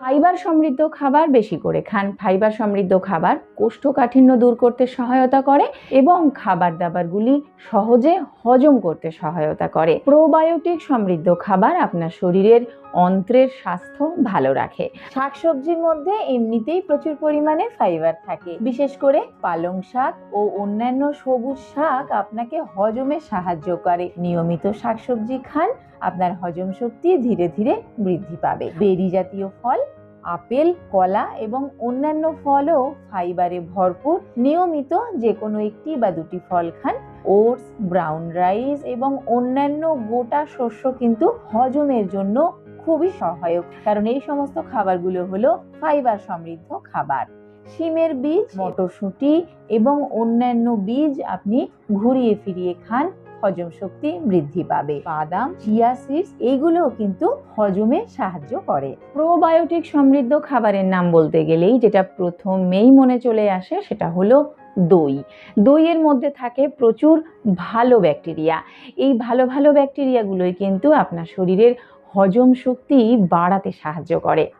Fibre সমৃদ্ধ খাবার বেশি করে খান। ফাইবার সমৃদ্ধ খাবার কোষ্ঠকাঠিন্য দূর করতে সহায়তা করে এবং খাবার দাবারগুলি সহজে হজম করতে সহায়তা করে। প্রোবায়োটিক সমৃদ্ধ খাবার আপনার শরীরের অন্ত্রের স্বাস্থ্য ভালো রাখে। শাকসবজির মধ্যে এমনিতেই প্রচুর পরিমাণে ফাইবার থাকে। বিশেষ করে পালং শাক ও অন্যান্য সবুজ শাক আপনাকে হজমে সাহায্য করে। নিয়মিত শাকসবজি খান, আপনার হজম শক্তি ধীরে ধীরে বৃদ্ধি পাবে। বেরি জাতীয় ফল আপেল, কলা এবং অন্যান্য ফলও ফাইবারে ভরপুর। নিয়মিত যে কোনো একটি বা দুটি ফল খান। ওটস, ব্রাউন রাইস এবং অন্যান্য গোটা শস্য কিন্তু হজমের জন্য খুবই সহায়ক। কারণ এই সমস্ত খাবারগুলো হলো ফাইবার সমৃদ্ধ খাবার। শিমের বীজ, মটরশুঁটি এবং অন্যান্য বীজ আপনি ঘুরিয়ে ফিরিয়ে খান। হজম শক্তি বৃদ্ধি পাবে। বাদাম চিয়া সিডস এইগুলোও কিন্তু হজমে সাহায্য করে। প্রোবায়োটিক সমৃদ্ধ খাবারের নাম বলতে গেলেই যেটা প্রথমেই মনে চলে আসে সেটা হলো দই। দইয়ের মধ্যে থাকে প্রচুর ভালো ব্যাকটেরিয়া। এই ভালো ভালো ব্যাকটেরিয়াগুলোই কিন্তু আপনার শরীরের হজম শক্তি বাড়াতে সাহায্য করে।